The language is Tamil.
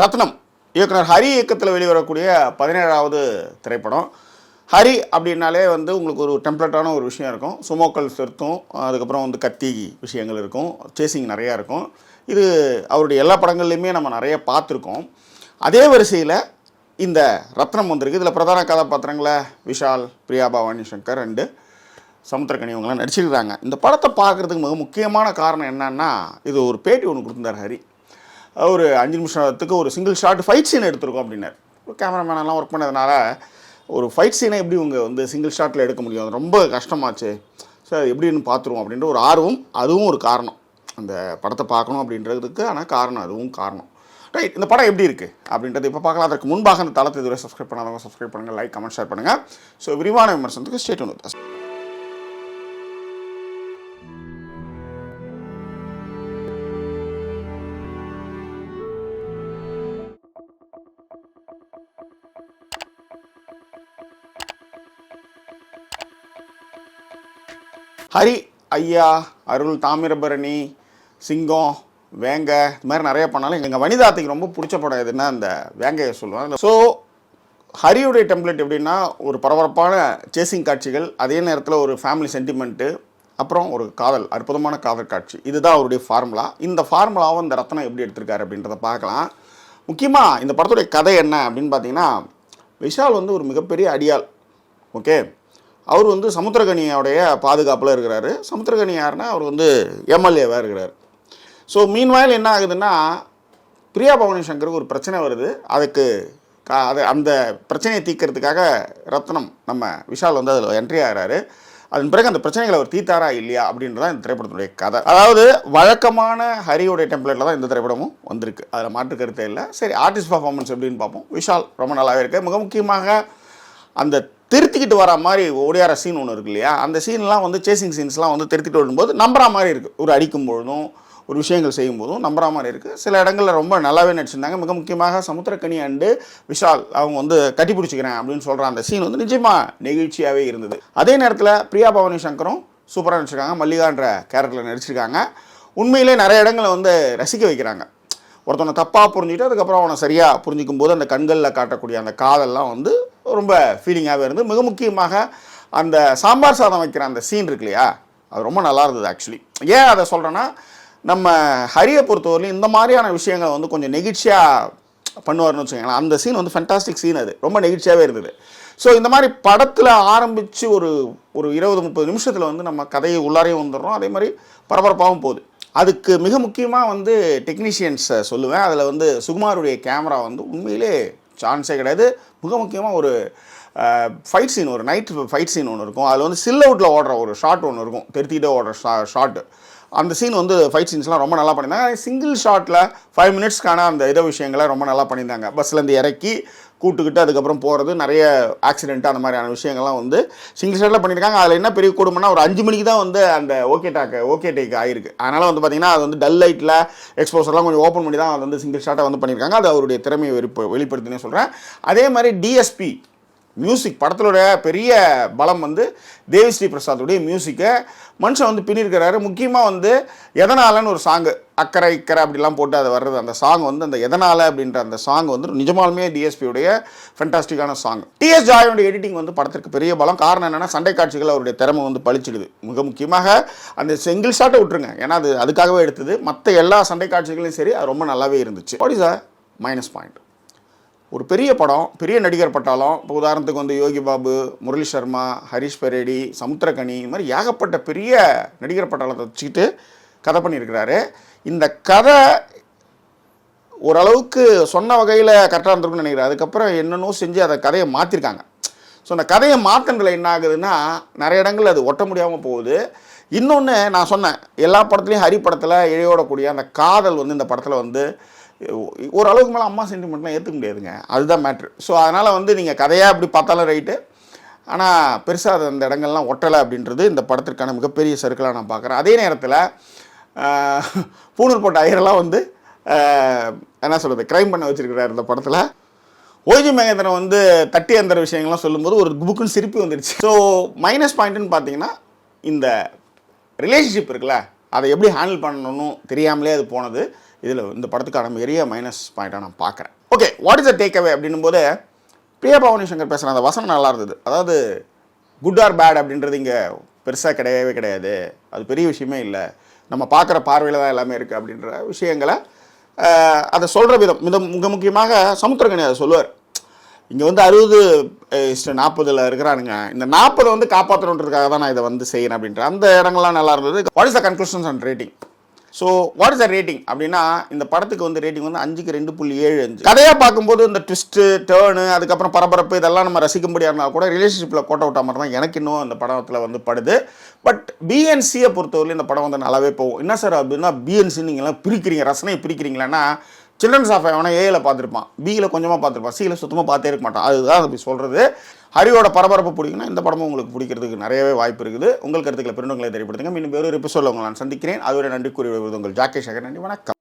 ரத்னம். இயக்குனர் ஹரி இயக்கத்தில் வெளிவரக்கூடிய பதினேழாவது திரைப்படம். ஹரி அப்படின்னாலே வந்து உங்களுக்கு ஒரு டெம்ப்ளேட்டான ஒரு விஷயம் இருக்கும். சுமோக்கல்ஸ் இருக்கும் அதுக்கப்புறம் வந்து கத்தி விஷயங்கள் இருக்கும். சேசிங் நிறையா இருக்கும். இது அவருடைய எல்லா படங்கள்லையுமே நம்ம நிறைய பார்த்துருக்கோம். அதே வரிசையில் இந்த ரத்னம் வந்திருக்கு. இதில் பிரதான கதாபாத்திரங்களை விஷால் பிரியா பவானி சங்கர் அண்டு சமுத்திரக்கணி இவங்கெல்லாம் நடிச்சிருக்கிறாங்க இந்த படத்தை பார்க்குறதுக்கு மிக முக்கியமான காரணம் என்னன்னா இது ஒரு பேட்டி ஒன்று கொடுத்துருந்தார் ஹரி. ஒரு அஞ்சு நிமிஷத்துக்கு ஒரு சிங்கிள் ஷாட் ஃபைட் சீன் எடுத்திருக்கோம் அப்படின்னார். கேமராமேனெல்லாம் ஒர்க் பண்ணதுனால ஒரு ஃபைட் சீனை எப்படி இவங்க வந்து சிங்கிள் ஷாட்டில் எடுக்க முடியும்? அது ரொம்ப கஷ்டமாச்சு. சார் எப்படின்னு பார்த்துருவோம் அப்படின்ற ஒரு ஆர்வம் அதுவும் ஒரு காரணம். அந்த படத்தை பார்க்கணும் அப்படின்றதுக்கு ஆனால் காரணம் அதுவும் காரணம். ரைட் இந்த படம் எப்படி இருக்குது அப்படின்றது இப்போ பார்க்கலாம். அதற்கு முன்பாக அந்த தளத்தை இதுவரை சப்ஸ்கிரைப் பண்ணாதவங்க சப்ஸ்கிரைப் பண்ணுங்கள் லைக் கமெண்ட் ஷேர் பண்ணுங்கள் ஸோ விரிவான விமர்சனத்துக்கு ஸ்டேட் ஒன்று ஹரி ஐயா அருள் தாமிரபரணி சிங்கம் வேங்க இது மாதிரி நிறைய பண்ணாலும் எங்கள் வனிதாத்துக்கு ரொம்ப பிடிச்ச படம் எதுன்னா அந்த வேங்கையை சொல்லுவாங்க. ஸோ ஹரியுடைய டெம்ப்ளேட் எப்படின்னா ஒரு பரபரப்பான சேசிங் காட்சிகள் அதே நேரத்தில் ஒரு ஃபேமிலி சென்டிமெண்ட்டு அப்புறம் ஒரு காதல் அற்புதமான காதல் காட்சி. இதுதான் அவருடைய ஃபார்முலா இந்த ஃபார்முலாவை இந்த ரத்னம் எப்படி எடுத்திருக்காரு அப்படின்றத பார்க்கலாம். முக்கியமாக இந்த படத்துடைய கதை என்ன அப்படின்னு பார்த்தீங்கன்னா விஷால் வந்து ஒரு மிகப்பெரிய அடியாள். ஓகே அவர் வந்து சமுத்திரகனியோடைய பாதுகாப்பில் இருக்கிறாரு. சமுத்திரகனி யாருன்னா அவர் வந்து எம்எல்ஏவாக இருக்கிறார். ஸோ மீன்வாயில் என்ன ஆகுதுன்னா பிரியா பவானி சங்கருக்கு ஒரு பிரச்சனை வருது. அதுக்கு கா அது அந்த பிரச்சனையை தீர்க்கறதுக்காக ரத்னம் நம்ம விஷால் வந்து அதில் என்ட்ரி ஆகிறாரு. அதன் பிறகு அந்த பிரச்சனைகளை அவர் தீத்தாரா இல்லையா அப்படின்றதான் இந்த திரைப்படத்துடைய கதை. அதாவது வழக்கமான ஹரியோடைய டெம்ப்ளேட்டில் தான் இந்த திரைப்படமும் வந்திருக்கு. அதில் மாற்று கருத்தே இல்லை. சரி ஆர்டிஸ்ட் பர்ஃபார்மன்ஸ் எப்படின்னு பார்ப்போம். விஷால் ரொம்ப நல்லாவே இருக்குது மிக முக்கியமாக அந்த திருத்திக்கிட்டு வர மாதிரி ஓடியார சீன் ஒன்று இருக்கு இல்லையா? அந்த சீன்லாம் வந்து சேசிங் சீன்ஸ்லாம் வந்து திருத்திட்டு வரும்போது நம்புற மாதிரி இருக்குது ஒரு அடிக்கும் பொழுதும் ஒரு விஷயங்கள் செய்யும் போதும் நம்புற மாதிரி இருக்குது சில இடங்களில் ரொம்ப நல்லாவே நடிச்சிருந்தாங்க. மிக முக்கியமாக சமுத்திரக்கனி அண்டு விஷால் அவங்க வந்து கட்டி பிடிச்சிக்கிறேன் அப்படின்னு சொல்கிற அந்த சீன் வந்து நிஜமாக நெகிழ்ச்சியாகவே இருந்தது. அதே நேரத்தில் பிரியா பவானி சங்கரும் சூப்பராக நடிச்சிருக்காங்க. மல்லிகான்ற கேரக்டரில் நடிச்சிருக்காங்க. உண்மையிலே நிறைய இடங்களை வந்து ரசிக்க வைக்கிறாங்க. ஒருத்தவனை தப்பாக புரிஞ்சுட்டு அதுக்கப்புறம் அவனை சரியாக புரிஞ்சிக்கும் போது அந்த கண்களில் காட்டக்கூடிய அந்த காதல்லாம் வந்து ரொம்ப ஃபீலிங்காகவே இருந்து மிக முக்கியமாக அந்த சாம்பார் சாதம் வைக்கிற அந்த சீன் இருக்கு இல்லையா? அது ரொம்ப நல்லா இருந்தது ஆக்சுவலி ஏன் அதை சொல்கிறேன்னா நம்ம ஹரியை பொறுத்தவரையிலும் இந்த மாதிரியான விஷயங்களை வந்து கொஞ்சம் நெகிழ்ச்சியாக பண்ணுவார்னு வச்சுக்கோங்களேன். அந்த சீன் வந்து ஃபென்டாஸ்டிக் சீன் அது. ரொம்ப நெகிழ்ச்சியாகவே இருந்தது. ஸோ இந்த மாதிரி படத்தில் ஆரம்பித்து ஒரு ஒரு இருபது முப்பது நிமிஷத்தில் வந்து நம்ம கதையை உள்ளாரையும் வந்துடுறோம். அதே மாதிரி பரபரப்பாகவும் போகுது. அதுக்கு மிக முக்கியமாக வந்து டெக்னீஷியன்ஸை சொல்லுவேன். அதில் வந்து சுகுமாருடைய கேமரா வந்து உண்மையிலே சான்ஸே கிடையாது. மிக முக்கியமாக ஒரு ஃபைட் சீன் ஒரு நைட் ஃபைட் சீன் ஒன்று இருக்கும். அதில் வந்து சில் அவுட்டில் ஓடுற ஒரு ஷாட் ஒன்று இருக்கும். திருத்திக்கிட்டே ஓடுற ஷா ஷாட்டு அந்த சீன் வந்து ஃபைட் சீன்ஸ்லாம் ரொம்ப நல்லா பண்ணியிருந்தாங்க. சிங்கிள் ஷாட்டில் ஃபைவ் மினிட்ஸ்க்கான அந்த இதை விஷயங்களை ரொம்ப நல்லா பண்ணியிருந்தாங்க. பஸ்லேருந்து இறக்கி கூட்டுக்கிட்டு அதுக்கப்புறம் போகிறது நிறைய ஆக்சிடென்ட் அந்த மாதிரியான விஷயங்கள்லாம் வந்து சிங்கிள் ஷாட்டில் பண்ணியிருக்காங்க. அதில் என்ன பெரிய கொடுமைனா ஒரு அஞ்சு மணிக்கு தான் வந்து அந்த ஓகே டாக்கு ஓகே டேக் ஆயிருக்கு. அதனால் வந்து பார்த்திங்கன்னா அது வந்து டல் லைட்டில் எக்ஸ்போசர்லாம் கொஞ்சம் ஓப்பன் பண்ணி தான் அது வந்து சிங்கிள் ஷாட்டை வந்து பண்ணியிருக்காங்க. அது அவருடைய திறமையை வெளிப்ப வெளிப்படுத்தினே சொல்கிறேன் அதே மாதிரி டிஎஸ்பி மியூசிக் படத்தோட பெரிய பலம் வந்து தேவிஸ்ரீ பிரசாத்துடைய மியூசிக்கை மனுஷன் வந்து பின்னிருக்கிறாரு. முக்கியமாக வந்து எதனாலன்னு ஒரு சாங்கு அக்கறை இக்கரை அப்படிலாம் போட்டு அது வர்றது. அந்த சாங் வந்து அந்த எதனால அப்படின்ற அந்த சாங் வந்து நிஜமாலுமே டிஎஸ்பியுடைய ஃபென்டாஸ்டிக்கான சாங் டிஎஸ் ஜாயோடைய எடிட்டிங் வந்து படத்திற்கு பெரிய பலம். காரணம் என்னன்னா சண்டை காட்சிகள் அவருடைய திறமை வந்து பளிச்சிடுது. மிக முக்கியமாக அந்த செங்கிள் ஷாட்டை விட்டுருங்க. ஏன்னா அது அதுக்காகவே எடுத்தது. மற்ற எல்லா சண்டை காட்சிகளையும் சரி அது ரொம்ப நல்லாவே இருந்துச்சு. What is a minus point ஒரு பெரிய படம் பெரிய நடிகர் பட்டாலும் இப்போ உதாரணத்துக்கு வந்து யோகி பாபு முரளி சர்மா ஹரிஷ் பெரேடி சமுத்திரகனி இது மாதிரி ஏகப்பட்ட பெரிய நடிகர் பட்டாளத்தை வச்சுக்கிட்டு கதை பண்ணியிருக்கிறாரு. இந்த கதை ஓரளவுக்கு சொன்ன வகையில் கரெக்டாக இருந்திருக்கும்னு நினைக்கிறேன். அதுக்கப்புறம் என்னென்னோ செஞ்சு அதை கதையை மாற்றிருக்காங்க ஸோ அந்த கதையை மாற்றங்களை என்ன ஆகுதுன்னா நிறைய இடங்கள் அது ஒட்ட முடியாமல் போகுது. இன்னொன்று நான் சொன்னேன் எல்லா படத்துலையும் ஹரி படத்தில் இழையோடக்கூடிய அந்த காதல் வந்து இந்த படத்தில் வந்து ஓரளவுக்கு மேலே அம்மா சென்டிமெண்ட்லாம் ஏற்றுக்க முடியாதுங்க. அதுதான் மேட்ரு ஸோ அதனால் வந்து நீங்கள் கதையாக அப்படி பார்த்தாலும் ரைட்டு ஆனால் பெருசாக அது அந்த இடங்கள்லாம் ஒட்டலை அப்படின்றது இந்த படத்திற்கான மிகப்பெரிய சருக்களாக நான் பார்க்குறேன். அதே நேரத்தில் பூனூர் போட்ட ஐயரெல்லாம் வந்து என்ன சொல்கிறது க்ரைம் பண்ண வச்சுருக்கிறார் இந்த படத்தில். ஓஜி மகேந்திரன் வந்து தட்டி அந்த விஷயங்கள்லாம் சொல்லும்போது ஒரு புக்குன்னு சிரிப்பு வந்துடுச்சு ஸோ மைனஸ் பாயிண்ட்டுன்னு பார்த்தீங்கன்னா இந்த ரிலேஷன்ஷிப் இருக்குல்ல அதை எப்படி ஹேண்டில் பண்ணணும்னு தெரியாமலே அது போனது. இதில் இந்த படத்துக்கான பெரிய மைனஸ் பாயிண்ட்டாக நான் பார்க்குறேன். Okay what is a take away அப்படின்னும் போது பிரியா பவானி சங்கர் பேசுகிற அந்த வசனம் நல்லா இருந்தது. அதாவது குட் ஆர் பேட் அப்படின்றது இங்கே பெருசாக கிடையவே கிடையாது. அது பெரிய விஷயமே இல்லை. நம்ம பார்க்குற பார்வையில் தான் எல்லாமே இருக்குது அப்படின்ற விஷயங்களை அதை சொல்கிற விதம். மிக மிக முக்கியமாக சமுத்திரகனி அதை சொல்லுவார். இங்கே வந்து அறுபது நாற்பதில் இருக்கிறானுங்க. இந்த நாற்பதை வந்து காப்பாற்றணுன்றதுக்காக தான் நான் இதை வந்து செய்யணும் அப்படின்ற அந்த இடங்கள்லாம் நல்லா இருந்தது. What is the conclusions and rating so what is the rating அப்படின்னா இந்த படத்துக்கு வந்து ரேட்டிங் வந்து அஞ்சுக்கு ரெண்டு புள்ளி ஏழு அஞ்சு. கதையாக பார்க்கும்போது இந்த ட்விஸ்ட்டு டேர்னு அதுக்கப்புறம் பரபரப்பு இதெல்லாம் நம்ம ரசிக்கும்படியாக இருந்தால் கூட ரிலேஷன்ஷிப்பில் கோட்டை விட்ட மாதிரி தான் எனக்கு இன்னும் இந்த படத்தில் வந்து படுது. பட் பிஎன்சியை பொறுத்தவரையிலும் இந்த படம் வந்து நல்லாவே போகும். என்ன சார் அப்படின்னா பிஎன்சி நீங்கள்லாம் பிரிக்கிறீங்க ரசனையை பிரிக்கிறீங்களான்னா சில்ட்ரன்ஸ் ஆஃப் அவனை ஏயில் பார்த்துருப்பான். பியில் கொஞ்சமாக பார்த்துருப்பான். சியில் சுத்தமாக பார்த்தே இருக்க மாட்டான். அதுதான் அப்படி சொல்கிறது ஹரியோட பரபரப்பு பிடிக்குன்னா இந்த படமும் உங்களுக்கு பிடிக்கிறதுக்கு நிறையவே வாய்ப்பு இருக்குது. உங்கள் கருத்துக்களை பெருந்தங்களை தெரியப்படுத்துங்க. மீண்டும் வேறு எபிசோட உங்களை நான் சந்திக்கிறேன். அதுவரை நன்றி கூறி விடுவது உங்கள் ஜாக்கே சேகர் நன்றி வணக்கம்.